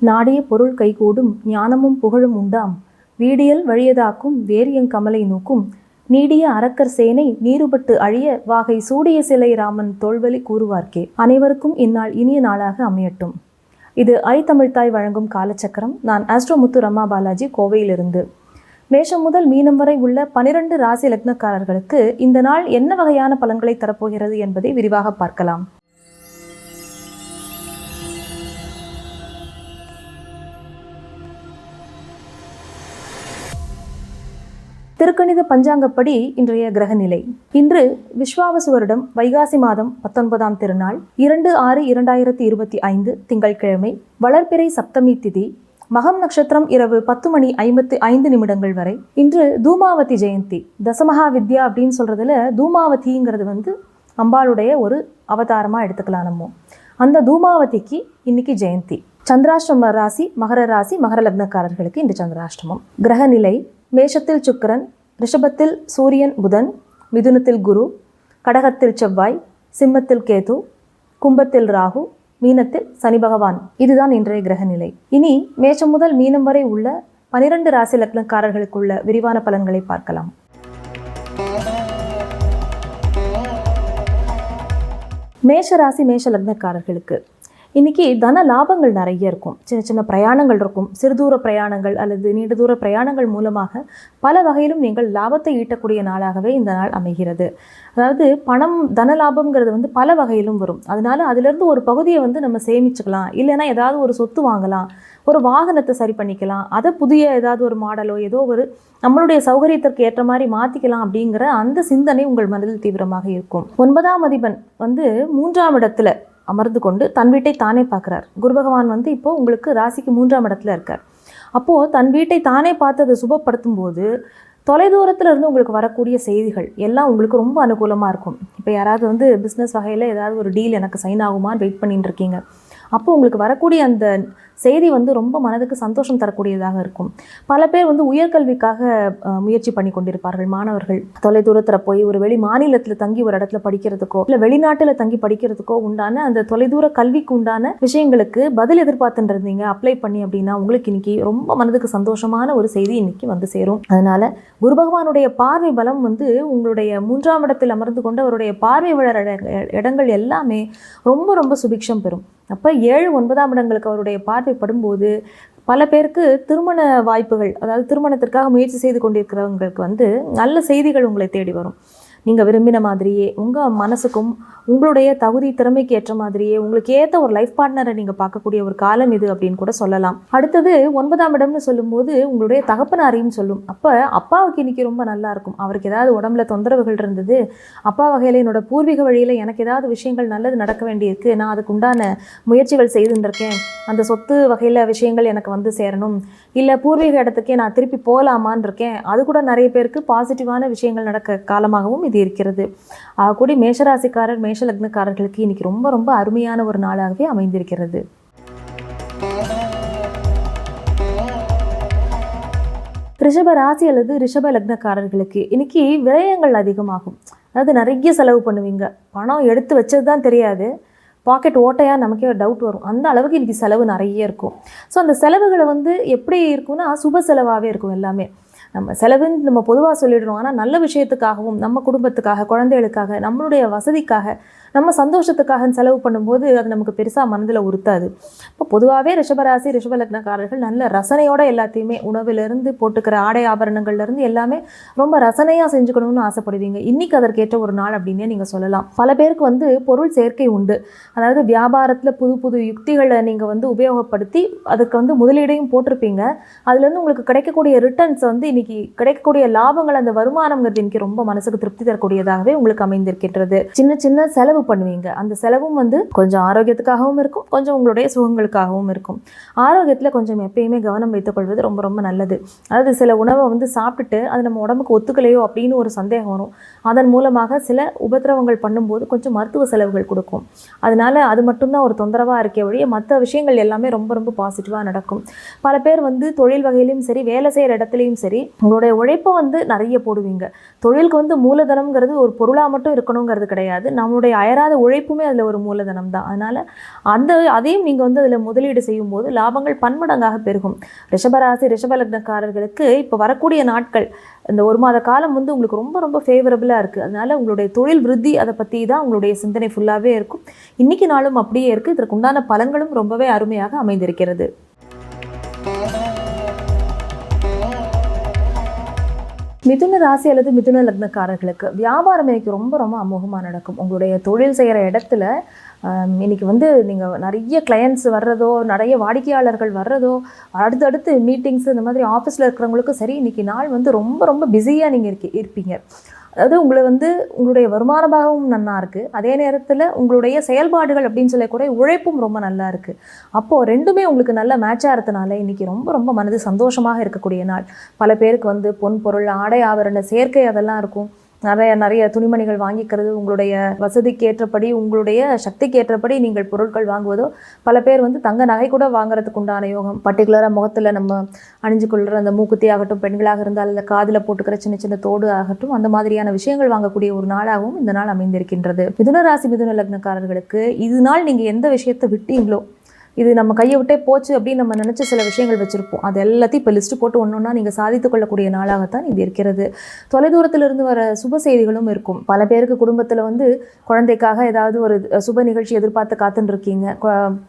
நாடிய பொருள் கைகூடும் ஞானமும் புகழும் உண்டாம். வீடியல் வழியதாக்கும் வேரியங் கமலை நோக்கும். நீடிய அரக்கர் சேனை நீருபட்டு அழிய வாகை சூடிய சிலை ராமன் தோல்வலி கூறுவார்க்கே. அனைவருக்கும் இந்நாள் இனிய நாளாக அமையட்டும். இது ஐ தமிழ்தாய் வழங்கும் காலச்சக்கரம். நான் அஸ்ட்ரோமுத்து ரமா பாலாஜி கோவையிலிருந்து. மேஷம் முதல் மீனம் வரை உள்ள பனிரெண்டு ராசி லக்னக்காரர்களுக்கு இந்த நாள் என்ன வகையான பலன்களை தரப்போகிறது என்பதை விரிவாக பார்க்கலாம். திருக்கணித பஞ்சாங்கப்படி இன்றைய கிரகநிலை. இன்று விஸ்வாவசு வருடம் வைகாசி மாதம் பத்தொன்பதாம் திருநாள் இரண்டு ஆறு இரண்டாயிரத்தி இருபத்தி ஐந்து திங்கட்கிழமை வளர்பிறை சப்தமி திதி மகம் நட்சத்திரம் இரவு பத்து மணி ஐம்பத்தி ஐந்து நிமிடங்கள் வரை. இன்று தூமாவதி ஜெயந்தி. தசமகா வித்யா அப்படின்னு சொல்றதுல தூமாவதிங்கிறது வந்து அம்பாளுடைய ஒரு அவதாரமா எடுத்துக்கலாம் நம்ம. அந்த தூமாவதிக்கு இன்னைக்கு ஜெயந்தி. சந்திராஷ்டம ராசி மகர ராசி மகர லக்னக்காரர்களுக்கு இந்த சந்திராஷ்டமம் கிரகநிலை மேஷத்தில் சுக்கரன் ரிஷபத்தில் சூரியன் புதன் மிதுனத்தில் குரு கடகத்தில் செவ்வாய் சிம்மத்தில் கேது கும்பத்தில் ராகு மீனத்தில் சனி பகவான். இதுதான் இன்றைய கிரகநிலை இனி மேஷம் முதல் மீனம் வரை உள்ள பனிரெண்டு ராசி லக்னக்காரர்களுக்குள்ள விரிவான பலன்களை பார்க்கலாம். மேஷ ராசி மேஷ லக்னக்காரர்களுக்கு இன்றைக்கி தன லாபங்கள் நிறைய இருக்கும். சின்ன சின்ன பிரயாணங்கள் இருக்கும். சிறுதூர பிரயாணங்கள் அல்லது நீண்ட தூர பிரயாணங்கள் மூலமாக பல வகையிலும் நீங்கள் லாபத்தை ஈட்டக்கூடிய நாளாகவே இந்த நாள் அமைகிறது. அதாவது பணம் தன லாபம்ங்கிறது வந்து பல வகையிலும் வரும். அதனால் அதிலிருந்து ஒரு பகுதியை வந்து நம்ம சேமிச்சுக்கலாம். இல்லைன்னா ஏதாவது ஒரு சொத்து வாங்கலாம். ஒரு வாகனத்தை சரி பண்ணிக்கலாம். அதை புதிய ஏதாவது ஒரு மாடலோ ஏதோ ஒரு நம்மளுடைய சௌகரியத்திற்கு ஏற்ற மாதிரி மாற்றிக்கலாம் அப்படிங்கிற அந்த சிந்தனை உங்கள் மனதில் தீவிரமாக இருக்கும். ஒன்பதாம் அதிபன் வந்து மூன்றாம் இடத்துல அமர்ந்து கொண்டு தன் வீட்டை தானே பார்க்குறார். குரு பகவான் வந்து இப்போது உங்களுக்கு ராசிக்கு மூன்றாம் இடத்துல இருக்கார். அப்போது தன் வீட்டை தானே பார்த்து அதை சுபப்படுத்தும் போது தொலைதூரத்தில் இருந்து உங்களுக்கு வரக்கூடிய செய்திகள் எல்லாம் உங்களுக்கு ரொம்ப அனுகூலமாக இருக்கும். இப்போ யாராவது வந்து பிஸ்னஸ் வகையில் ஏதாவது ஒரு டீல் எனக்கு சைன் ஆகுமான்னு வெயிட் பண்ணிட்டு இருக்கீங்க. அப்போது உங்களுக்கு வரக்கூடிய அந்த செய்தி வந்து ரொம்ப மனதுக்கு சந்தோஷம் தரக்கூடியதாக இருக்கும். பல பேர் வந்து உயர்கல்விக்காக முயற்சி பண்ணி கொண்டிருப்பார்கள். மாணவர்கள் தொலைதூரத்தில் போய் ஒரு வெளி மாநிலத்தில் தங்கி ஒரு இடத்துல படிக்கிறதுக்கோ இல்லை வெளிநாட்டில் தங்கி படிக்கிறதுக்கோ உண்டான அந்த தொலைதூர கல்விக்கு உண்டான விஷயங்களுக்கு பதில் எதிர்பார்த்துருந்தீங்க அப்ளை பண்ணி அப்படின்னா உங்களுக்கு இன்னைக்கு ரொம்ப மனதுக்கு சந்தோஷமான ஒரு செய்தி இன்னைக்கு வந்து சேரும். அதனால குரு பகவானுடைய பார்வை பலம் வந்து உங்களுடைய மூன்றாம் இடத்தில் அமர்ந்து கொண்டு அவருடைய பார்வை விழற இடங்கள் எல்லாமே ரொம்ப ரொம்ப சுபிக்ஷம் பெறும். அப்போ ஏழு ஒன்பதாம் இடங்களுக்கு அவருடைய பார்வை படும்போது பல பேருக்கு திருமண வாய்ப்புகள் அதாவது திருமணத்திற்காக முயற்சி செய்து கொண்டிருக்கிறவங்களுக்கு வந்து நல்ல செய்திகள் உங்களை தேடி வரும். நீங்கள் விரும்பின மாதிரியே உங்கள் மனசுக்கும் உங்களுடைய தகுதி திறமைக்கு ஏற்ற மாதிரியே உங்களுக்கு ஏற்ற ஒரு லைஃப் பார்ட்னரை நீங்கள் பார்க்கக்கூடிய ஒரு காலம் இது அப்படின்னு கூட சொல்லலாம். அடுத்தது ஒன்பதாம் இடம்னு சொல்லும்போது உங்களுடைய தகப்பனாரையும் சொல்லும். அப்போ அப்பாவுக்கு இன்னைக்கு ரொம்ப நல்லா இருக்கும். அவருக்கு ஏதாவது உடம்புல தொந்தரவுகள் இருந்தது அப்பா வகையில் என்னோட பூர்வீக வழியில் எனக்கு ஏதாவது விஷயங்கள் நல்லது நடக்க வேண்டியிருக்கு நான் அதுக்கு உண்டான முயற்சிகள் செய்துருக்கேன் இருக்கேன் அந்த சொத்து வகையில் விஷயங்கள் எனக்கு வந்து சேரணும் இல்லை பூர்வீக இடத்துக்கே நான் திருப்பி போகலாமான்னு இருக்கேன் அது கூட நிறைய பேருக்கு பாசிட்டிவான விஷயங்கள் நடக்க காலமாகவும் இது இருக்கிறது. ஆகக்கூடி மேஷராசிக்காரர் மேஷ லக்னக்காரர்களுக்கு இன்னைக்கு ரொம்ப ரொம்ப அருமையான ஒரு நாளாகவே அமைந்திருக்கிறது. ரிஷப ராசி அல்லது ரிஷப லக்னக்காரர்களுக்கு இன்னைக்கு விரயங்கள் அதிகமாகும். அதாவது நிறைய செலவு பண்ணுவீங்க. பணம் எடுத்து வச்சது தான் தெரியாது. பாக்கெட் ஓட்டையாக நமக்கே ஒரு டவுட் வரும். அந்த அளவுக்கு இன்னைக்கு செலவு நிறைய இருக்கும். ஸோ அந்த செலவுகளை வந்து எப்படி இருக்கும்னா சுப செலவாகவே இருக்கும் எல்லாமே. நம்ம செலவுன்னு நம்ம பொதுவாக சொல்லிடுறோம். ஆனால் நல்ல விஷயத்துக்காகவும் நம்ம குடும்பத்துக்காக குழந்தைகளுக்காக நம்மளுடைய வசதிக்காக நம்ம சந்தோஷத்துக்காக செலவு பண்ணும்போது அது நமக்கு பெருசாக மனதில் உறுத்தாது. இப்போ பொதுவாகவே ரிஷபராசி ரிஷபலக்னக்காரர்கள் நல்ல ரசனையோட எல்லாத்தையுமே உணவிலிருந்து போட்டுக்கிற ஆடை ஆபரணங்கள்லேருந்து எல்லாமே ரொம்ப ரசனையாக செஞ்சுக்கணும்னு ஆசைப்படுவீங்க. இன்றைக்கி அதற்கேற்ற ஒரு நாள் அப்படின்னே நீங்கள் சொல்லலாம். பல பேருக்கு வந்து பொருள் சேர்க்கை உண்டு. அதாவது வியாபாரத்தில் புது புது யுக்திகளை நீங்கள் வந்து உபயோகப்படுத்தி அதுக்கு வந்து முதலீடையும் போட்டிருப்பீங்க. அதுலேருந்து உங்களுக்கு கிடைக்கக்கூடிய ரிட்டர்ன்ஸ் வந்து இன்றைக்கி கிடைக்கக்கூடிய லாபங்கள் அந்த வருமானங்கிறது இன்றைக்கி ரொம்ப மனசுக்கு திருப்தி தரக்கூடியதாகவே உங்களுக்கு அமைந்திருக்கின்றது. சின்ன சின்ன செலவு பண்ணுவீங்க. அந்த செலவும் வந்து கொஞ்சம் ஆரோக்கியத்துக்காகவும் இருக்கும். கொஞ்சம் உங்களுடைய சுகங்களுக்காகவும் இருக்கும். ஆரோக்கியத்தில் கொஞ்சம் எப்பயுமே கவனம் வைத்துக் கொள்வது ரொம்ப ரொம்ப நல்லது. அதாவது சில உணவை வந்து சாப்பிட்டுட்டு அது நம்ம உடம்புக்கு ஒத்துக்கலையோ அப்படின்னு ஒரு சந்தேகம் வரும். அதன் மூலமாக சில உபதிரவங்கள் பண்ணும்போது கொஞ்சம் மருத்துவ செலவுகள் கொடுக்கும். அதனால அது மட்டும்தான் ஒரு தொந்தரவாக இருக்கே வழிய மற்ற விஷயங்கள் எல்லாமே ரொம்ப ரொம்ப பாசிட்டிவாக நடக்கும். பல பேர் வந்து தொழில் வகையிலையும் சரி வேலை செய்கிற இடத்துலையும் சரி உங்களுடைய உழைப்பை வந்து நிறைய போடுவீங்க. தொழிலுக்கு வந்து மூலதனம்ங்கிறது ஒரு பொருளாக மட்டும் இருக்கணுங்கிறது கிடையாது. நம்மளுடைய அயர் அயராத உழைப்புமே அதில் ஒரு மூலதனம் தான் அதனால் அந்த அதையும் நீங்கள் வந்து அதில் முதலீடு செய்யும்போது லாபங்கள் பன்மடங்காக பெருகும். ரிஷபராசி ரிஷபலக்னக்காரர்களுக்கு இப்போ வரக்கூடிய நாட்கள் இந்த ஒரு மாத காலம் வந்து உங்களுக்கு ரொம்ப ரொம்ப ஃபேவரபுளாக இருக்குது அதனால் உங்களுடைய தொழில் விருத்தி அதை பற்றி தான் உங்களுடைய சிந்தனை ஃபுல்லாகவே இருக்கும். இன்றைக்கி நாளும் அப்படியே இருக்குது இதற்கு உண்டான பலன்களும் ரொம்பவே அருமையாக அமைந்திருக்கிறது. மிதுன ராசி அல்லது மிதுன லக்னக்காரர்களுக்கு வியாபாரம் இன்னைக்கு ரொம்ப ரொம்ப அமோகமாக நடக்கும். உங்களுடைய தொழில் செய்கிற இடத்துல இன்னைக்கு வந்து நீங்கள் நிறைய கிளையண்ட்ஸ் வர்றதோ நிறைய வாடிக்கையாளர்கள் வர்றதோ அடுத்தடுத்து மீட்டிங்ஸ் இந்த மாதிரி ஆஃபீஸில் இருக்கிறவங்களுக்கும் சரி இன்னைக்கு நாள் வந்து ரொம்ப ரொம்ப பிஸியாக நீங்கள் இருக்கி இருப்பீங்க. அதாவது உங்களை வந்து உங்களுடைய வருமான பாகமும் நல்லா இருக்குது அதே நேரத்தில் உங்களுடைய செயல்பாடுகள் அப்படின்னு சொல்லக்கூடிய உழைப்பும் ரொம்ப நல்லா இருக்குது அப்போது ரெண்டுமே உங்களுக்கு நல்ல மேட்சாக இருந்தனால இன்றைக்கி ரொம்ப ரொம்ப மனது சந்தோஷமாக இருக்கக்கூடிய நாள். பல பேருக்கு வந்து பொன் பொருள் ஆடை ஆவரண சேர்க்கை அதெல்லாம் இருக்கும். நிறைய நிறைய துணிமணிகள் வாங்கிக்கிறது உங்களுடைய வசதிக்கு ஏற்றபடி உங்களுடைய சக்திக்கு ஏற்றபடி நீங்கள் பொருட்கள் வாங்குவதோ பல பேர் வந்து தங்க நகை கூட வாங்குறதுக்கு உண்டான யோகம். பர்டிகுலராக முகத்தில் நம்ம அணிஞ்சு கொள்கிற அந்த மூக்குத்தி ஆகட்டும் பெண்களாக இருந்தால் இல்லை காதில் போட்டுக்கிற சின்ன சின்ன தோடு ஆகட்டும் அந்த மாதிரியான விஷயங்கள் வாங்கக்கூடிய ஒரு நாளாகவும் இந்த நாள் அமைந்திருக்கின்றது. மிதுன ராசி மிதுன லக்னக்காரர்களுக்கு இது நாள் நீங்கள் எந்த விஷயத்தை விட்டீங்களோ இது நம்ம கையை விட்டே போச்சு அப்படின்னு நம்ம நினச்ச சில விஷயங்கள் வச்சுருப்போம். அது எல்லாத்தையும் இப்போ லிஸ்ட்டு போட்டு ஒன்று ஒன்றா நீங்கள் சாதித்து கொள்ளக்கூடிய நாளாகத்தான் இது இருக்கிறது. தொலைதூரத்திலிருந்து வர சுப செய்திகளும் இருக்கும். பல பேருக்கு குடும்பத்தில் வந்து குழந்தைக்காக ஏதாவது ஒரு சுப நிகழ்ச்சி எதிர்பார்த்து காத்துன்ருக்கீங்க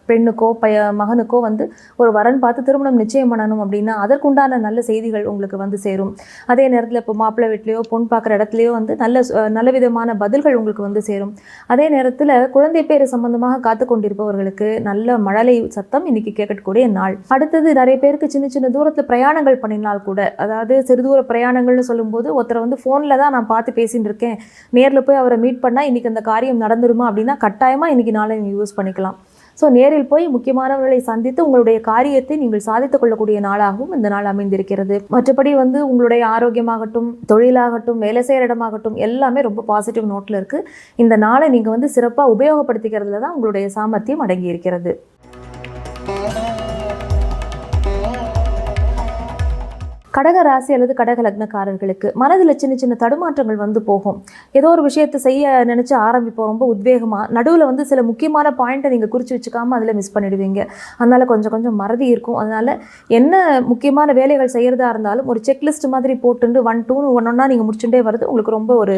பெண்ணுக்கோ பைய மகனுக்கோ வந்து ஒரு வரன் பார்த்து திருமணம் நிச்சயம் பண்ணணும் அப்படின்னா அதற்குண்டான நல்ல செய்திகள் உங்களுக்கு வந்து சேரும். அதே நேரத்தில் இப்போ மாப்பிள்ளை வீட்லேயோ பொன் பார்க்குற இடத்துலையோ வந்து நல்ல சு- நல்ல விதமான பதில்கள் உங்களுக்கு வந்து சேரும். அதே நேரத்தில் குழந்தை பேர் சம்பந்தமாக காத்து கொண்டிருப்பவர்களுக்கு நல்ல மழலை சத்தம் இன்னைக்கு கேட்கக்கூடிய நாள். அடுத்தது நிறைய பேருக்கு சின்ன சின்ன தூரத்தில் பிரயாணங்கள் பண்ணினால் கூட அதாவது சிறு தூர பிரயாணங்கள்னு சொல்லும்போது ஒருத்தரை வந்து ஃபோனில் தான் நான் பார்த்து பேசிட்டு இருக்கேன். நேரில் போய் அவரை மீட் பண்ணால் இன்னைக்கு அந்த காரியம் நடந்துருமா அப்படின்னா கட்டாயமாக இன்னைக்கு நாளை நீங்கள் யூஸ் பண்ணிக்கலாம். ஸோ நேரில் போய் முக்கியமானவர்களை சந்தித்து உங்களுடைய காரியத்தை நீங்கள் சாதித்துக் கொள்ளக்கூடிய நாளாகவும் இந்த நாள் அமைந்திருக்கிறது. மற்றபடி வந்து உங்களுடைய ஆரோக்கியமாகட்டும் தொழிலாகட்டும் வேலை செய்கிற இடமாகட்டும் எல்லாமே ரொம்ப பாசிட்டிவ் நோட்டில் இருக்குது இந்த நாளை நீங்கள் வந்து சிறப்பாக உபயோகப்படுத்திக்கிறதுல தான் உங்களுடைய சாமர்த்தியம் அடங்கி இருக்கிறது கடக ராசி அல்லது கடக லக்னக்காரர்களுக்கு மனதில் சின்ன சின்ன தடுமாற்றங்கள் வந்து போகும். ஏதோ ஒரு விஷயத்தை செய்ய நினச்சி ஆரம்பிப்போம். ரொம்ப உத்வேகமாக நடுவில் வந்து சில முக்கியமான பாயிண்ட்டை நீங்கள் குறித்து வச்சுக்காம அதில் மிஸ் பண்ணிடுவீங்க. அதனால் கொஞ்சம் கொஞ்சம் மறதி இருக்கும். அதனால் என்ன முக்கியமான வேலைகள் செய்கிறதா இருந்தாலும் ஒரு செக்லிஸ்ட் மாதிரி போட்டுண்டு ஒன் டூன்னு ஒன் ஒன்றா நீங்கள் முடிச்சுட்டே வருது உங்களுக்கு ரொம்ப ஒரு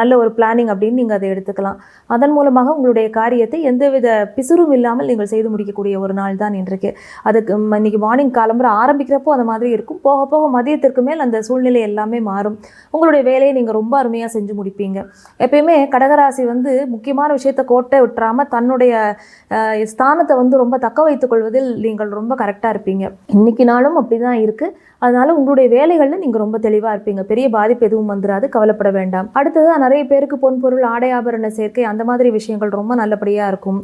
நல்ல ஒரு பிளானிங் அப்படின்னு நீங்கள் அதை எடுத்துக்கலாம். அதன் மூலமாக உங்களுடைய காரியத்தை எந்தவித பிசுறும் இல்லாமல் நீங்கள் செய்து முடிக்கக்கூடிய ஒரு நாள் தான் இன்றைக்கு. அதுக்கு இன்றைக்கி இன்னைக்கு மார்னிங் காலம்புற ஆரம்பிக்கிறப்போ அந்த மாதிரி இருக்கும். போக போக மதியத்திற்கு மேல் அந்த சூழ்நிலை எல்லாமே மாறும். உங்களுடைய வேலையை நீங்கள் ரொம்ப அருமையாக செஞ்சு முடிப்பீங்க. எப்பயுமே கடகராசி வந்து முக்கியமான விஷயத்தை கோட்டை விட்டுறாமல் தன்னுடைய ஸ்தானத்தை வந்து ரொம்ப தக்க வைத்துக் கொள்வதில் நீங்கள் ரொம்ப கரெக்டாக இருப்பீங்க. இன்னைக்கு நாளும் அப்படி தான் இருக்குது அதனால் உங்களுடைய வேலைகளில் நீங்கள் ரொம்ப தெளிவாக இருப்பீங்க. பெரிய பாதிப்பு எதுவும் வந்துடாது கவலைப்பட வேண்டாம். அடுத்தது அடுத்ததாக நிறைய பேருக்கு பொன் பொருள் ஆடை ஆபரண சேர்க்கை அந்த மாதிரி விஷயங்கள் ரொம்ப நல்லபடியாக இருக்கும்.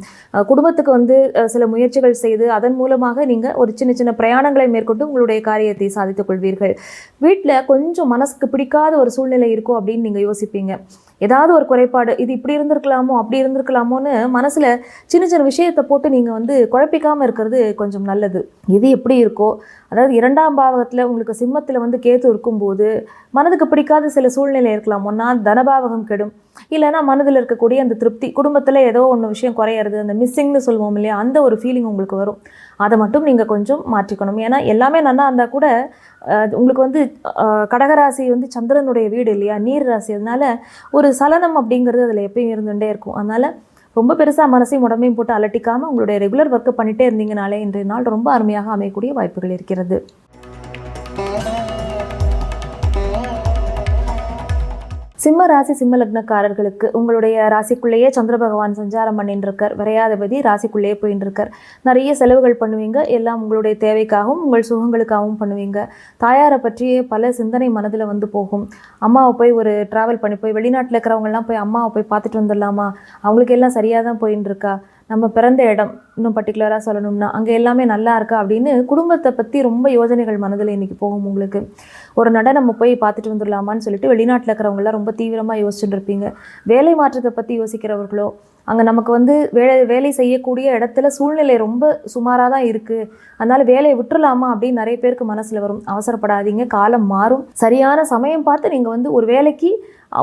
குடும்பத்துக்கு வந்து சில முயற்சிகள் செய்து அதன் மூலமாக நீங்கள் ஒரு சின்ன சின்ன பிரயாணங்களை மேற்கொண்டு உங்களுடைய காரியத்தை சாதித்துக் கொள்வீர்கள். வீட்டில் கொஞ்சம் மனசுக்கு பிடிக்காத ஒரு சூழ்நிலை இருக்கும் அப்படின்னு நீங்கள் யோசிப்பீங்க. ஏதாவது ஒரு குறைபாடு இது இப்படி இருந்திருக்கலாமோ அப்படி இருந்திருக்கலாமோன்னு மனசில் சின்ன சின்ன விஷயத்தை போட்டு நீங்கள் வந்து குழப்பிக்காமல் இருக்கிறது கொஞ்சம் நல்லது. இது எப்படி இருக்கோ அதாவது இரண்டாம் பாவகத்தில் உங்களுக்கு சிம்மத்தில் வந்து கேத்து இருக்கும்போது மனதுக்கு பிடிக்காத சில சூழ்நிலை இருக்கலாம். ஒன்றா தனபாவகம் கெடும். இல்லைன்னா மனதில் இருக்கக்கூடிய அந்த திருப்தி குடும்பத்தில் ஏதோ ஒன்று விஷயம் குறையிறது அந்த மிஸ்ஸிங்னு சொல்லுவோம் இல்லையா அந்த ஒரு ஃபீலிங் உங்களுக்கு வரும். அதை மட்டும் நீங்கள் கொஞ்சம் மாற்றிக்கணும். ஏன்னா எல்லாமே நல்லா இருந்தால் கூட உங்களுக்கு வந்து கடகராசி வந்து சந்திரனுடைய வீடு இல்லையா? நீர் ராசி. அதனால ஒரு சலனம் அப்படிங்கிறது அதில் எப்பயும் இருந்துகிட்டே இருக்கும். அதனால் ரொம்ப பெருசாக மனசையும் உடம்பையும் போட்டு அலட்டிக்காமல் உங்களுடைய ரெகுலர் ஒர்க்கை பண்ணிகிட்டே இருந்தீங்கனாலே இன்றைய நாள் ரொம்ப அருமையாக அமையக்கூடிய வாய்ப்புகள் இருக்கிறது. சிம்ம ராசி சிம்ம லக்னக்காரர்களுக்கு உங்களுடைய ராசிக்குள்ளேயே சந்திர பகவான் சஞ்சாரம் பண்ணிட்டு விரையாதபதி ராசிக்குள்ளேயே போயின்னு இருக்கார் நிறைய செலவுகள் பண்ணுவீங்க. எல்லாம் உங்களுடைய தேவைக்காகவும் உங்கள் சுகங்களுக்காகவும் பண்ணுவீங்க. தாயாரை பற்றியே பல சிந்தனை மனதில் வந்து போகும். அம்மாவை போய் ஒரு ட்ராவல் பண்ணி போய் வெளிநாட்டில் இருக்கிறவங்கலாம் போய் அம்மாவை போய் பார்த்துட்டு வந்துடலாமா? அவங்களுக்கு எல்லாம் சரியாக தான் போயின்னு இருக்கா நம்ம பிறந்த இடம் இன்னும் பர்டிகுலராக சொல்லணும்னா அங்கே எல்லாமே நல்லா இருக்கா அப்படின்னு குடும்பத்தை பற்றி ரொம்ப யோசனைகள் மனதில் இன்னைக்கு போகும் உங்களுக்கு. ஒரு நட நம்ம போய் பார்த்துட்டு வந்துடலாமான்னு சொல்லிட்டு வெளிநாட்டில் இருக்கிறவங்களாம் ரொம்ப தீவிரமாக யோசிச்சுட்டு இருப்பீங்க. வேலை மாற்றத்தை பற்றி யோசிக்கிறவர்களோ அங்கே நமக்கு வந்து வேலை வேலை செய்யக்கூடிய இடத்துல சூழ்நிலை ரொம்ப சுமாராக தான் இருக்குது அதனால் வேலையை விட்டுறலாமா அப்படின்னு நிறைய பேருக்கு மனசில் வரும். அவசரப்படாதீங்க. காலம் மாறும். சரியான சமயம் பார்த்து நீங்கள் வந்து ஒரு வேலைக்கு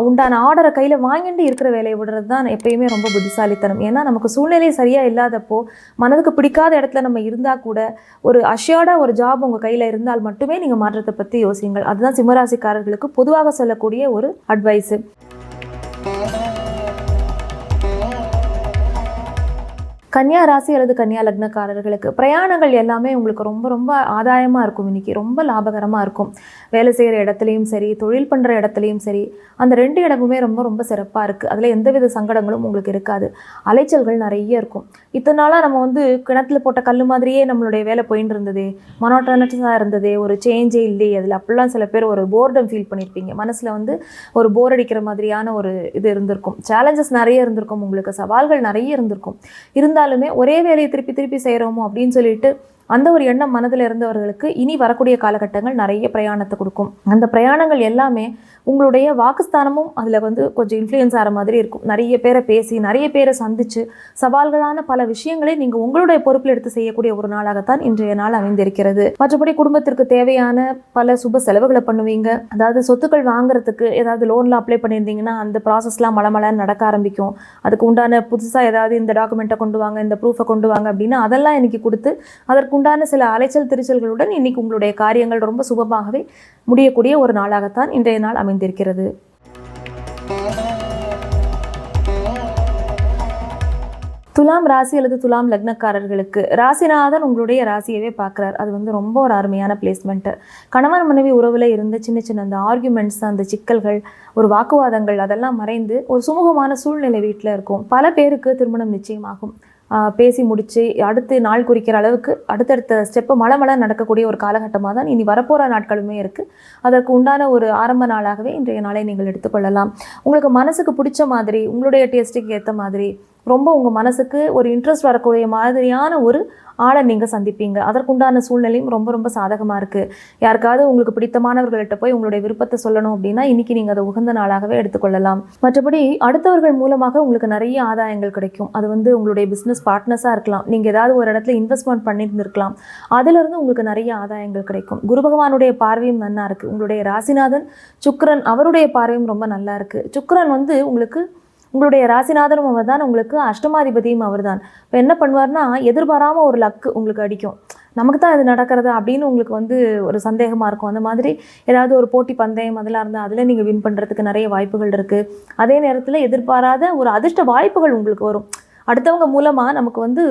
உண்டான ஆர்டரை கையில் வாங்கிட்டு இருக்கிற வேலையை விடுறது தான் எப்பயுமே ரொம்ப புத்திசாலித்தனம். ஏன்னா நமக்கு சூழ்நிலை சரியாக இல்லாதப்போ மனதுக்கு பிடிக்காத இடத்துல நம்ம இருந்தால் கூட ஒரு அஷ்யோர்டாக ஒரு ஜாப் உங்கள் கையில் இருந்தால் மட்டுமே நீங்கள் மாற்றத்தை பற்றி யோசிங்கள் அதுதான் சிம்மராசிக்காரர்களுக்கு பொதுவாக சொல்லக்கூடிய ஒரு அட்வைஸு கன்னியா ராசி அல்லது கன்னியா லக்னக்காரர்களுக்கு பிரயாணங்கள் எல்லாமே உங்களுக்கு ரொம்ப ரொம்ப ஆதாயமாக இருக்கும். இன்னைக்கு ரொம்ப லாபகரமாக இருக்கும். வேலை செய்கிற இடத்துலையும் சரி தொழில் பண்ணுற இடத்துலையும் சரி அந்த ரெண்டு இடமுமே ரொம்ப ரொம்ப சிறப்பாக இருக்குது அதில் எந்தவித சங்கடங்களும் உங்களுக்கு இருக்காது. அலைச்சல்கள் நிறைய இருக்கும். இத்தனை நாளாக நம்ம வந்து கிணத்துல போட்ட கல் மாதிரியே நம்மளுடைய வேலை போயின்னு இருந்தது மனோட்டனஸாக இருந்தது ஒரு சேஞ்சே இல்லையே. அதில் அப்படிலாம் சில பேர் ஒரு போர்டம் ஃபீல் பண்ணியிருப்பீங்க மனசில் வந்து ஒரு போர் அடிக்கிற மாதிரியான ஒரு இது இருந்திருக்கும். சேலஞ்சஸ் நிறைய இருந்திருக்கும். உங்களுக்கு சவால்கள் நிறைய இருந்திருக்கும். இருந்தாலுமே ஒரே வேலையை திருப்பி திருப்பி செய்கிறோமோ அப்படின்னு சொல்லிட்டு அந்த ஒரு எண்ணம் மனதில் இருந்தவர்களுக்கு இனி வரக்கூடிய காலகட்டங்கள் நிறைய பிரயாணத்தை கொடுக்கும். அந்த பிரயாணங்கள் எல்லாமே உங்களுடைய வாக்குஸ்தானமும் அதில் வந்து கொஞ்சம் இன்ஃப்ளூயன்ஸ் ஆகிற மாதிரி இருக்கும். நிறைய பேரை பேசி நிறைய பேரை சந்தித்து சவால்களான பல விஷயங்களை நீங்கள் உங்களுடைய பொறுப்பில் எடுத்து செய்யக்கூடிய ஒரு நாளாகத்தான் இன்றைய நாள் அமைந்திருக்கிறது. மற்றபடி குடும்பத்திற்கு தேவையான பல சுப செலவுகளை பண்ணுவீங்க. அதாவது சொத்துக்கள் வாங்குறதுக்கு ஏதாவது லோனில் அப்ளை பண்ணியிருந்தீங்கன்னா அந்த ப்ராசஸ்லாம் மழை நடக்க ஆரம்பிக்கும். அதுக்கு உண்டான புதுசாக ஏதாவது இந்த டாக்குமெண்ட்டை கொண்டு வாங்க இந்த ப்ரூஃபை கொண்டு வாங்க அப்படின்னா அதெல்லாம் எனக்கு கொடுத்து அதற்கு உண்டான சில அலைச்சல் திருச்சல்களுடன் இன்னைக்கு உங்களுடைய காரியங்கள் ரொம்ப சுபமாகவே முடியக்கூடிய ஒரு நாளாகத்தான் இன்றைய நாள் அமைந்திருக்கிறது. துலாம் ராசி அல்லது துலாம் லக்னக்காரர்களுக்கு ராசிநாதன் உங்களுடைய ராசியவே பார்க்குறார். அது வந்து ரொம்ப ஒரு அருமையான பிளேஸ்மெண்ட்டு கணவன் மனைவி உறவில் இருந்த சின்ன சின்ன அந்த ஆர்குமெண்ட்ஸ் அந்த சிக்கல்கள் ஒரு வாக்குவாதங்கள் அதெல்லாம் மறைந்து ஒரு சுமூகமான சூழ்நிலை வீட்டில் இருக்கும். பல பேருக்கு திருமணம் நிச்சயமாகும். பேசி முடிச்சு அடுத்து நாள் குறிக்கிற அளவுக்கு அடுத்தடுத்த ஸ்டெப்பு மலை மலை நடக்கக்கூடிய ஒரு காலகட்டமாக தான் இனி வரப்போகிற நாட்களுமே இருக்குது அதற்கு உண்டான ஒரு ஆரம்ப நாளாகவே இன்றைய நாளை நீங்கள் எடுத்துக்கொள்ளலாம். உங்களுக்கு மனசுக்கு பிடிச்ச மாதிரி உங்களுடைய டேஸ்ட்டுக்கு ஏற்ற மாதிரி ரொம்ப உங்கள் மனசுக்கு ஒரு இன்ட்ரெஸ்ட் வரக்கூடிய மாதிரியான ஒரு ஆளை நீங்கள் சந்திப்பீங்க. அதற்குண்டான சூழ்நிலையும் ரொம்ப ரொம்ப சாதகமாக இருக்குது யாருக்காவது உங்களுக்கு பிடித்தமானவர்கள்ட்ட போய் உங்களுடைய விருப்பத்தை சொல்லணும் அப்படின்னா இன்றைக்கி நீங்கள் அதை உகந்த நாளாகவே எடுத்துக்கொள்ளலாம் மற்றபடி அடுத்தவர்கள் மூலமாக உங்களுக்கு நிறைய ஆதாயங்கள் கிடைக்கும். அது வந்து உங்களுடைய பிஸ்னஸ் பார்ட்னர்ஸாக இருக்கலாம். நீங்கள் ஏதாவது ஒரு இடத்துல இன்வெஸ்ட்மெண்ட் பண்ணியிருந்திருக்கலாம். அதிலிருந்து உங்களுக்கு நிறைய ஆதாயங்கள் கிடைக்கும். குரு பகவானுடைய பார்வையும் நல்லா இருக்குது உங்களுடைய ராசிநாதன் சுக்கரன் அவருடைய பார்வையும் ரொம்ப நல்லா இருக்குது சுக்கரன் வந்து உங்களுக்கு உங்களுடைய ராசிநாதனும் அவர் தான் உங்களுக்கு அஷ்டமாதிபதியும் அவர் தான் இப்போ என்ன பண்ணுவார்னா எதிர்பாராமல் ஒரு லக்கு உங்களுக்கு அடிக்கும். நமக்கு தான் இது நடக்கிறது அப்படின்னு உங்களுக்கு வந்து ஒரு சந்தேகமாக இருக்கும். அந்த மாதிரி ஏதாவது ஒரு போட்டி பந்தயம் அதெல்லாம் இருந்தால் அதில் நீங்கள் வின் பண்ணுறதுக்கு நிறைய வாய்ப்புகள் இருக்குது அதே நேரத்தில் எதிர்பாராத ஒரு அதிர்ஷ்ட வாய்ப்புகள் உங்களுக்கு வரும். அடுத்தவங்க மூலமாக நமக்கு வந்து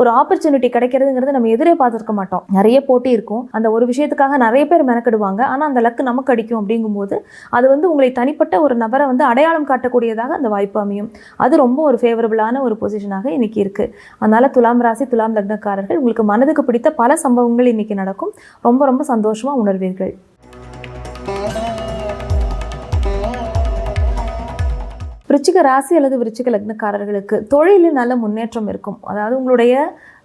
ஒரு ஆப்பர்ச்சுனிட்டி கிடைக்கிறதுங்கிறது நம்ம எதிரே பார்த்துருக்க மாட்டோம். நிறைய போட்டி இருக்கும். அந்த ஒரு விஷயத்துக்காக நிறைய பேர் மெனக்கெடுவாங்க. ஆனால் அந்த லக்கு நமக்கு அடிக்கும் அப்படிங்கும்போது அது வந்து உங்களை தனிப்பட்ட ஒரு நபரை வந்து அடையாளம் காட்டக்கூடியதாக அந்த வாய்ப்பு அமையும். அது ரொம்ப ஒரு ஃபேவரபுளான ஒரு பொசிஷனாக இன்றைக்கி இருக்குது அதனால் துலாம் ராசி துலாம் லக்னக்காரர்கள் உங்களுக்கு மனதுக்கு பிடித்த பல சம்பவங்கள் இன்றைக்கி நடக்கும். ரொம்ப ரொம்ப சந்தோஷமாக உணர்வீர்கள். விருச்சிக ராசி அல்லது விருச்சிக லக்னக்காரர்களுக்கு தொழிலில் நல்ல முன்னேற்றம் இருக்கும். அதாவது உங்களுடைய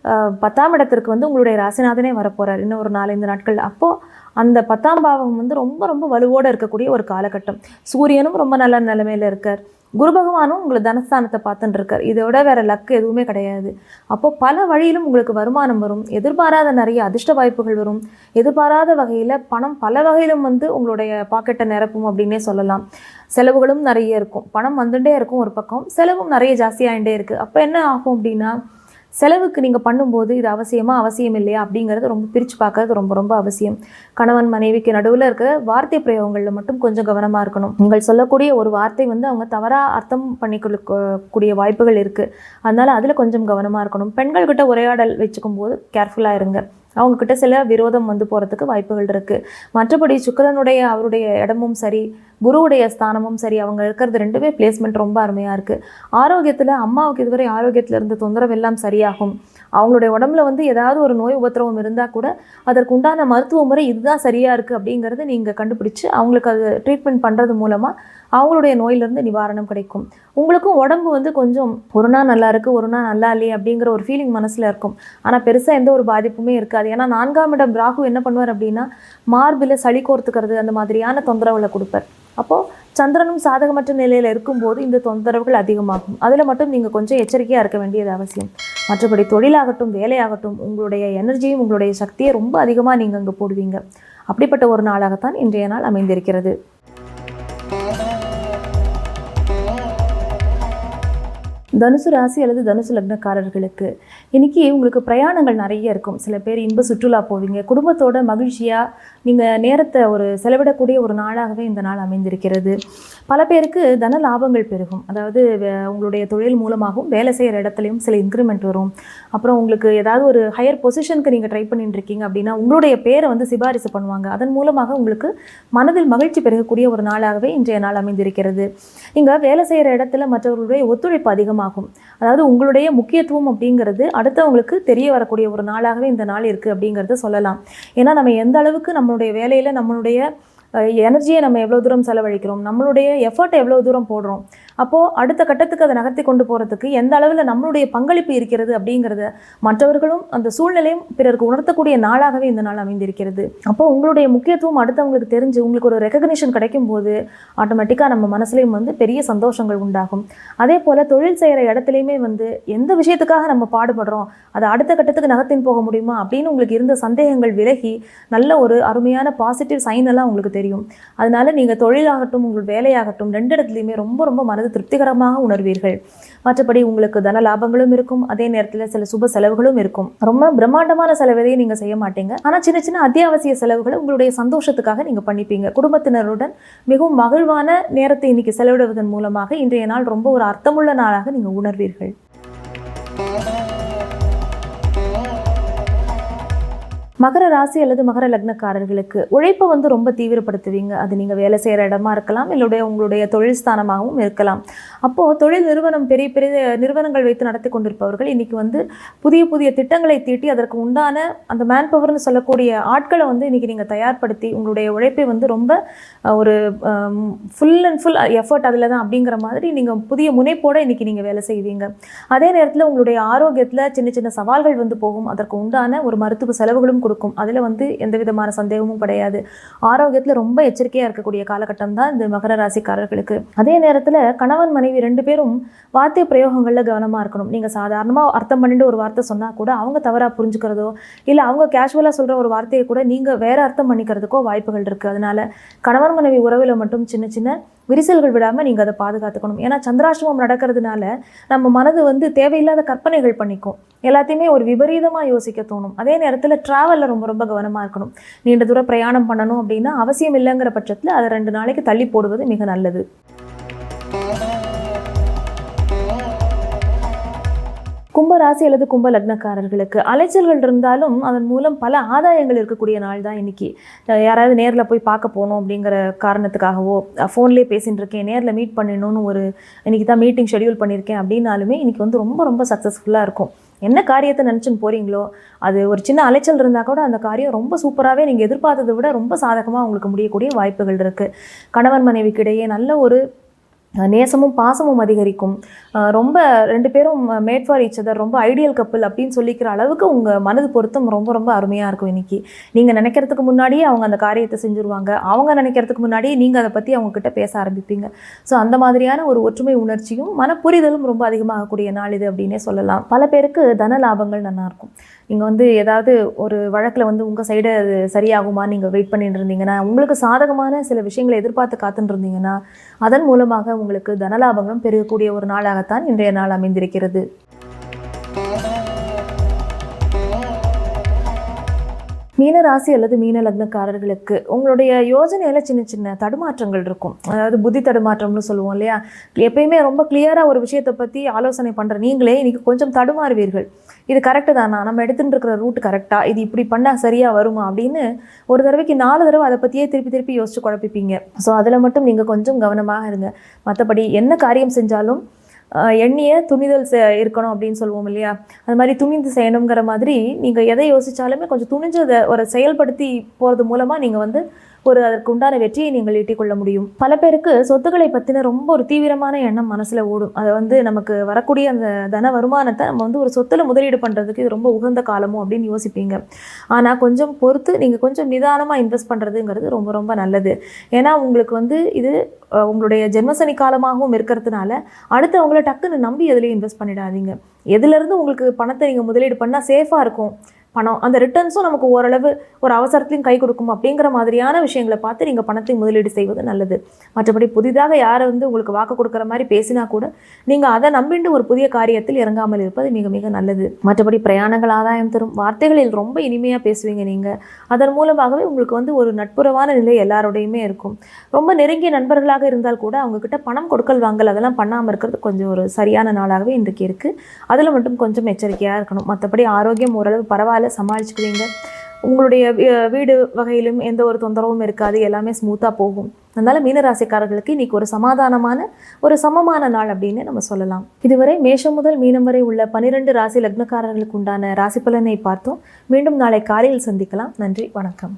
அஹ், பத்தாம் இடத்திற்கு வந்து உங்களுடைய ராசிநாதனே வரப்போறார். இன்னும் ஒரு நாலஞ்சு நாட்கள். அப்போது அந்த பத்தாம் பாவம் வந்து ரொம்ப ரொம்ப வலுவோடு இருக்கக்கூடிய ஒரு காலகட்டம். சூரியனும் ரொம்ப நல்ல நிலைமையில இருக்கார். குரு பகவானும் உங்களை தனஸ்தானத்தை பார்த்துட்டு இருக்கார். இதோட வேற லக்கு எதுவுமே கிடையாது. அப்போது பல வழியிலும் உங்களுக்கு வருமானம் வரும். எதிர்பாராத நிறைய அதிர்ஷ்ட வாய்ப்புகள் வரும். எதிர்பாராத வகையில் பணம் பல வகையிலும் வந்து உங்களுடைய பாக்கெட்டை நிரப்பும் அப்படின்னே சொல்லலாம். செலவுகளும் நிறைய இருக்கும். பணம் வந்துட்டே இருக்கும் ஒரு பக்கம். செலவும் நிறைய ஜாஸ்தியாகிட்டே இருக்குது அப்போ என்ன ஆகும் அப்படின்னா செலவுக்கு நீங்கள் பண்ணும்போது இது அவசியமா அவசியம் இல்லையா? அப்படிங்கிறத ரொம்ப பிரித்து பார்க்கறது ரொம்ப ரொம்ப அவசியம். கணவன் மனைவிக்கு நடுவில் இருக்கிற வார்த்தை பிரயோகங்களில் மட்டும் கொஞ்சம் கவனமாக இருக்கணும். நீங்கள் சொல்லக்கூடிய ஒரு வார்த்தை வந்து அவங்க தவறாக அர்த்தம் பண்ணிக்கொள்ளக்கூடிய வாய்ப்புகள் இருக்குது அதனால் அதில் கொஞ்சம் கவனமாக இருக்கணும். பெண்கள்கிட்ட உரையாடல் வச்சுக்கும் போது கேர்ஃபுல்லாக இருங்க. அவங்கக்கிட்ட சில விரோதம் வந்து போகிறதுக்கு வாய்ப்புகள் இருக்குது மற்றபடி சுக்கரனுடைய அவருடைய இடமும் சரி. குருவுடைய ஸ்தானமும் சரி அவங்க இருக்கிறது ரெண்டுமே பிளேஸ்மெண்ட் ரொம்ப அருமையாக இருக்குது ஆரோக்கியத்தில் அம்மாவுக்கு இதுவரை ஆரோக்கியத்தில் இருந்த தொந்தரவு எல்லாம் சரியாகும். அவங்களுடைய உடம்புல வந்து ஏதாவது ஒரு நோய் உபத்திரவம் இருந்தால் கூட அதற்கு உண்டான மருத்துவ முறை இதுதான் சரியாக இருக்குது அப்படிங்கிறத நீங்கள் கண்டுபிடிச்சு அவங்களுக்கு அது ட்ரீட்மெண்ட் பண்ணுறது மூலமாக அவங்களுடைய நோயிலிருந்து நிவாரணம் கிடைக்கும். உங்களுக்கும் உடம்பு வந்து கொஞ்சம் ஒரு நாள் நல்லா இருக்குது ஒரு நாள் நல்லா இல்லையே அப்படிங்கிற ஒரு ஃபீலிங் மனசில் இருக்கும். ஆனால் பெருசாக எந்த ஒரு பாதிப்புமே இருக்காது. ஏன்னா நான்காம் இடம் ராகு என்ன பண்ணுவார் அப்படின்னா மார்பில் சளி கோர்த்துக்கிறது அந்த மாதிரியான தொந்தரவுகளை கொடுப்பார். அப்போது சந்திரனும் சாதகமற்ற நிலையில் இருக்கும்போது இந்த தொந்தரவுகள் அதிகமாகும். அதில் மட்டும் நீங்கள் கொஞ்சம் எச்சரிக்கையாக இருக்க வேண்டியது அவசியம். மற்றபடி தொழிலாகட்டும் வேலையாகட்டும் உங்களுடைய எனர்ஜியும் உங்களுடைய சக்தியை ரொம்ப அதிகமாக நீங்கள் அங்கே போடுவீங்க. அப்படிப்பட்ட ஒரு நாளாகத்தான் இன்றைய நாள் அமைந்திருக்கிறது. தனுசு ராசி அல்லது தனுசு லக்னக்காரர்களுக்கு இன்றைக்கி உங்களுக்கு பிரயாணங்கள் நிறைய இருக்கும். சில பேர் இன்ப சுற்றுலா போவீங்க. குடும்பத்தோட மகிழ்ச்சியாக நீங்கள் நேரத்தை ஒரு செலவிடக்கூடிய ஒரு நாளாகவே இந்த நாள் அமைந்திருக்கிறது. பல பேருக்கு தன லாபங்கள் பெருகும். அதாவது வே- உங்களுடைய தொழில் மூலமாகவும் வேலை செய்கிற இடத்துலையும் சில இன்க்ரிமெண்ட் வரும். அப்புறம் உங்களுக்கு ஏதாவது ஒரு ஹையர் பொசிஷனுக்கு நீங்கள் ட்ரை பண்ணிட்டு இருக்கீங்க அப்படின்னா உங்களுடைய பேரை வந்து சிபாரிசு பண்ணுவாங்க. அதன் மூலமாக உங்களுக்கு மனதில் மகிழ்ச்சி பெருகக்கூடிய ஒரு நாளாகவே இன்றைய நாள் அமைந்திருக்கிறது. இங்கே வேலை செய்கிற இடத்துல மற்றவர்களுடைய ஒத்துழைப்பு அதிகமாகும். அதாவது உங்களுடைய முக்கியத்துவம் அப்படிங்கிறது அடுத்தவங்களுக்கு தெரிய வரக்கூடிய ஒரு நாளாகவே இந்த நாள் இருக்குது அப்படிங்கிறத சொல்லலாம். ஏன்னா நம்ம எந்த அளவுக்கு நம்மளுடைய வேலையில் நம்மளுடைய எனர்ஜியை நம்ம எவ்வளோ தூரம் செலவழிக்கிறோம்? நம்மளுடைய எஃபர்ட் எவ்வளோ தூரம் போடுறோம்? அப்போது அடுத்த கட்டத்துக்கு அதை நகர்த்தி கொண்டு போகிறதுக்கு எந்த அளவில் நம்மளுடைய பங்களிப்பு இருக்கிறது அப்படிங்கிறத மற்றவர்களும் அந்த சூழ்நிலையும் பிறருக்கு உணர்த்தக்கூடிய நாளாகவே இந்த நாள் அமைந்திருக்கிறது. அப்போது உங்களுடைய முக்கியத்துவம் அடுத்தவங்களுக்கு தெரிஞ்சு உங்களுக்கு ஒரு ரெக்கக்னிஷன் கிடைக்கும் போது ஆட்டோமேட்டிக்காக நம்ம மனசுலையும் வந்து பெரிய சந்தோஷங்கள் உண்டாகும். அதே போல் தொழில் செய்கிற இடத்துலையுமே வந்து எந்த விஷயத்துக்காக நம்ம பாடுபடுறோம்? அதை அடுத்த கட்டத்துக்கு நகர்த்தின்னு போக முடியுமா? அப்படின்னு உங்களுக்கு இருந்த சந்தேகங்கள் விலகி நல்ல ஒரு அருமையான பாசிட்டிவ் சைன் எல்லாம் உங்களுக்கு தெரியும். அதனால நீங்கள் தொழிலாகட்டும் உங்கள் வேலையாகட்டும் ரெண்டு இடத்துலையுமே ரொம்ப ரொம்ப மனது திருப்திகரமாக உணர்வீர்கள். மற்றபடி உங்களுக்கு தன லாபங்களும் இருக்கும். அதே நேரத்தில் சில சுப செலவுகளும் இருக்கும். ரொம்ப பிரம்மாண்டமான செலவதையும் நீங்கள் செய்ய மாட்டீங்க. ஆனால் சின்ன சின்ன அத்தியாவசிய செலவுகளை உங்களுடைய சந்தோஷத்துக்காக நீங்கள் பண்ணிப்பீங்க. குடும்பத்தினருடன் மிகவும் மகிழ்வான நேரத்தை இன்னைக்கு செலவிடுவதன் மூலமாக இன்றைய நாள் ரொம்ப ஒரு அர்த்தமுள்ள நாளாக நீங்கள் உணர்வீர்கள். மகர ராசி அல்லது மகர லக்னக்காரர்களுக்கு உழைப்பை வந்து ரொம்ப தீவிரப்படுத்துவீங்க. அது நீங்கள் வேலை செய்கிற இடமா இருக்கலாம் இல்லைடைய உங்களுடைய தொழில் ஸ்தானமாகவும் இருக்கலாம். அப்போது தொழில் நிறுவனம் பெரிய பெரிய நிறுவனங்கள் வைத்து நடத்தி கொண்டிருப்பவர்கள் இன்னைக்கு வந்து புதிய புதிய திட்டங்களை தீட்டி அதற்கு உண்டான அந்த மேன் பவர்னு சொல்லக்கூடிய ஆட்களை வந்து இன்றைக்கி நீங்கள் தயார்படுத்தி உங்களுடைய உழைப்பை வந்து ரொம்ப ஒரு ஃபுல் அண்ட் ஃபுல் எஃபர்ட் அதில் தான் அப்படிங்கிற மாதிரி நீங்கள் புதிய முனைப்போட இன்றைக்கி நீங்கள் வேலை செய்வீங்க. அதே நேரத்தில் உங்களுடைய ஆரோக்கியத்தில் சின்ன சின்ன சவால்கள் வந்து போகும். அதற்கு உண்டான ஒரு மருத்துவ செலவுகளும் கொடுக்கும். அதில் வந்து எந்த விதமான சந்தேகமும் கிடையாது. ஆரோக்கியத்தில் ரொம்ப எச்சரிக்கையாக இருக்கக்கூடிய காலகட்டம் தான் இந்த மகர ராசிக்காரர்களுக்கு. அதே நேரத்தில் கணவன் மனைவி ரெண்டு பேரும் வார்த்தை பிரயோகங்களில் கவனமாக இருக்கணும். நீங்கள் சாதாரணமாக அர்த்தம் பண்ணிட்டு ஒரு வார்த்தை சொன்னால் கூட அவங்க தவறாக புரிஞ்சுக்கிறதோ இல்லை அவங்க கேஷுவலாக சொல்கிற ஒரு வார்த்தையை கூட நீங்கள் வேறு அர்த்தம் பண்ணிக்கிறதுக்கோ வாய்ப்புகள் இருக்குது அதனால கணவன் மனைவி உறவில் மட்டும் சின்ன சின்ன விரிசல்கள் விடாமல் நீங்கள் அதை பாதுகாத்துக்கணும். ஏன்னா சந்திராஷ்டமம் நடக்கிறதுனால நம்ம மனது வந்து தேவையில்லாத கற்பனைகள் பண்ணிக்கும். எல்லாத்தையுமே ஒரு விபரீதமாக யோசிக்க தோணும். அதே நேரத்தில் ட்ராவல் ட்ராவலில் ரொம்ப ரொம்ப கவனமாக இருக்கணும். நீண்ட தூரம் பிரயாணம் பண்ணணும் அப்படின்னா அவசியம் இல்லைங்கிற பட்சத்தில் அதை ரெண்டு நாளைக்கு தள்ளி போடுவது மிக நல்லது. கும்பராசி அல்லது கும்ப லக்னக்காரர்களுக்கு அலைச்சல்கள் இருந்தாலும் அதன் மூலம் பல ஆதாயங்கள் இருக்கக்கூடிய நாள் தான் இன்னைக்கு. யாராவது நேரில் போய் பார்க்க போகணும் அப்படிங்கிற காரணத்துக்காகவோ ஃபோன்லேயே பேசின்னு இருக்கேன் நேரில் மீட் பண்ணணும்னு ஒரு இன்னைக்கு தான் மீட்டிங் ஷெட்யூல் பண்ணியிருக்கேன் அப்படின்னாலுமே இன்னைக்கு வந்து ரொம்ப ரொம்ப சக்ஸஸ்ஃபுல்லாக இருக்கும். என்ன காரியத்தை நினச்சின்னு போகிறீங்களோ அது ஒரு சின்ன அலைச்சல் இருந்தால் கூட அந்த காரியம் ரொம்ப சூப்பராகவே நீங்கள் எதிர்பார்த்ததை விட ரொம்ப சாதகமாக உங்களுக்கு முடியக்கூடிய வாய்ப்புகள் இருக்குது கணவன் மனைவிக்கிடையே நல்ல ஒரு நேசமும் பாசமும் அதிகரிக்கும். ரொம்ப ரெண்டு பேரும் மேட் ஃபார் ஈச் அதர் ரொம்ப ஐடியல் கப்பல் அப்படின்னு சொல்லிக்கிற அளவுக்கு உங்கள் மனது பொருத்தம் ரொம்ப ரொம்ப அருமையாக இருக்கும் இன்னைக்கு. நீங்கள் நினைக்கிறதுக்கு முன்னாடியே அவங்க அந்த காரியத்தை செஞ்சுருவாங்க. அவங்க நினைக்கிறதுக்கு முன்னாடியே நீங்கள் அதை பற்றி அவங்கக்கிட்ட பேச ஆரம்பிப்பீங்க. ஸோ அந்த மாதிரியான ஒரு ஒற்றுமை உணர்ச்சியும் மனப்புரிதலும் ரொம்ப அதிகமாகக்கூடிய நாள் இது அப்படின்னே சொல்லலாம். பல பேருக்கு தன லாபங்கள் நல்லாயிருக்கும் நீங்கள் வந்து ஏதாவது ஒரு வழக்கில் வந்து உங்கள் சைடு அது சரியாகுமா? நீங்கள் வெயிட் பண்ணிட்டு இருந்தீங்கன்னா உங்களுக்கு சாதகமான சில விஷயங்களை எதிர்பார்த்து காத்துட்டு இருந்தீங்கன்னா அதன் மூலமாக உங்களுக்கு தனலாபங்களும் பெருகக்கூடிய ஒரு நாளாகத்தான் இன்றைய நாள் அமைந்திருக்கிறது. மீன ராசி அல்லது மீன லக்னக்காரர்களுக்கு உங்களுடைய யோஜனையில் சின்ன சின்ன தடுமாற்றங்கள் இருக்கும். அதாவது புத்தி தடுமாற்றம்னு சொல்லுவோம் இல்லையா? எப்பயுமே ரொம்ப கிளியராக ஒரு விஷயத்தை பற்றி ஆலோசனை பண்ணுற நீங்களே இன்றைக்கி கொஞ்சம் தடுமாறுவீர்கள். இது கரெக்டு தானா? நம்ம எடுத்துகிட்டு இருக்கிற ரூட் கரெக்டாக இது இப்படி பண்ணால் சரியாக வருமா? அப்படின்னு ஒரு தடவைக்கு நாலு தடவை அதை பற்றியே திருப்பி திருப்பி யோசிச்சு குழப்பிப்பீங்க. ஸோ அதில் மட்டும் நீங்கள் கொஞ்சம் கவனமாக இருங்க. மற்றபடி என்ன காரியம் செஞ்சாலும் எண்ணிய துணிதல் செ- இருக்கணும் அப்படின்னு சொல்லுவோம் இல்லையா? அது மாதிரி துணிந்து செய்யணுங்கிற மாதிரி நீங்கள் எதை யோசித்தாலுமே கொஞ்சம் துணிஞ்சதை ஒரு செயல்படுத்தி போகிறது மூலமாக நீங்கள் வந்து ஒரு அதற்கு உண்டான வெற்றியை நீங்கள் ஈட்டிக்கொள்ள முடியும். பல பேருக்கு சொத்துக்களை பற்றின ரொம்ப ஒரு தீவிரமான எண்ணம் மனசில் ஓடும். அதை வந்து நமக்கு வரக்கூடிய அந்த தன வருமானத்தை நம்ம வந்து ஒரு சொத்துல முதலீடு பண்ணுறதுக்கு இது ரொம்ப உகந்த காலமும் அப்படின்னு யோசிப்பீங்க. ஆனால் கொஞ்சம் பொறுத்து நீங்கள் கொஞ்சம் நிதானமாக இன்வெஸ்ட் பண்ணுறதுங்கிறது ரொம்ப ரொம்ப நல்லது. ஏன்னா உங்களுக்கு வந்து இது உங்களுடைய ஜென்மசனி காலமாகவும் இருக்கிறதுனால அடுத்தவங்கள டக்குன்னு நம்பி எதுலேயும் இன்வெஸ்ட் பண்ணிடாதீங்க. எதுலேருந்து உங்களுக்கு பணத்தை நீங்கள் முதலீடு பண்ணால் சேஃபாக இருக்கும்? பணம் அந்த ரிட்டர்ன்ஸும் நமக்கு ஓரளவு ஒரு அவசரத்திலையும் கை கொடுக்கும் அப்படிங்கிற மாதிரியான விஷயங்களை பார்த்து நீங்கள் பணத்தை முதலீடு செய்வது நல்லது. மற்றபடி புதிதாக யாரை வந்து உங்களுக்கு வாக்கு கொடுக்குற மாதிரி பேசினா கூட நீங்கள் அதை நம்பிண்டு ஒரு புதிய காரியத்தில் இறங்காமல் இருப்பது மிக மிக நல்லது. மற்றபடி பிரயாணங்கள் ஆதாயம் தரும் வார்த்தைகளில் ரொம்ப இனிமையாக பேசுவீங்க நீங்கள் அதன் மூலமாகவே உங்களுக்கு வந்து ஒரு நட்புறவான நிலை எல்லாரோடையுமே இருக்கும். ரொம்ப நெருங்கிய நண்பர்களாக இருந்தால் கூட அவங்கக்கிட்ட பணம் கொடுக்கல் வாங்கல் அதெல்லாம் பண்ணாமல் இருக்கிறது கொஞ்சம் ஒரு சரியான நாளாகவே இன்றைக்கு இருக்குது அதில் மட்டும் கொஞ்சம் எச்சரிக்கையாக இருக்கணும். மற்றபடி ஆரோக்கியம் ஓரளவு பரவாயில்ல சமாளிச்சுக்குவீங்க. உங்களுடைய வீடு வகையிலும் எந்த ஒரு தொந்தரவும் இருக்காது எல்லாமே ஸ்மூத்தாக போகும். அதனால் மீனராசிக்காரர்களுக்கு இன்னைக்கு ஒரு சமாதானமான ஒரு சமமான நாள் அப்படின்னு நம்ம சொல்லலாம். இதுவரை மேஷம் முதல் மீனம் வரை உள்ள பனிரெண்டு ராசி லக்னக்காரர்களுக்கு உண்டான ராசி பலனை பார்த்தோம். மீண்டும் நாளை காலையில் சந்திக்கலாம். நன்றி வணக்கம்.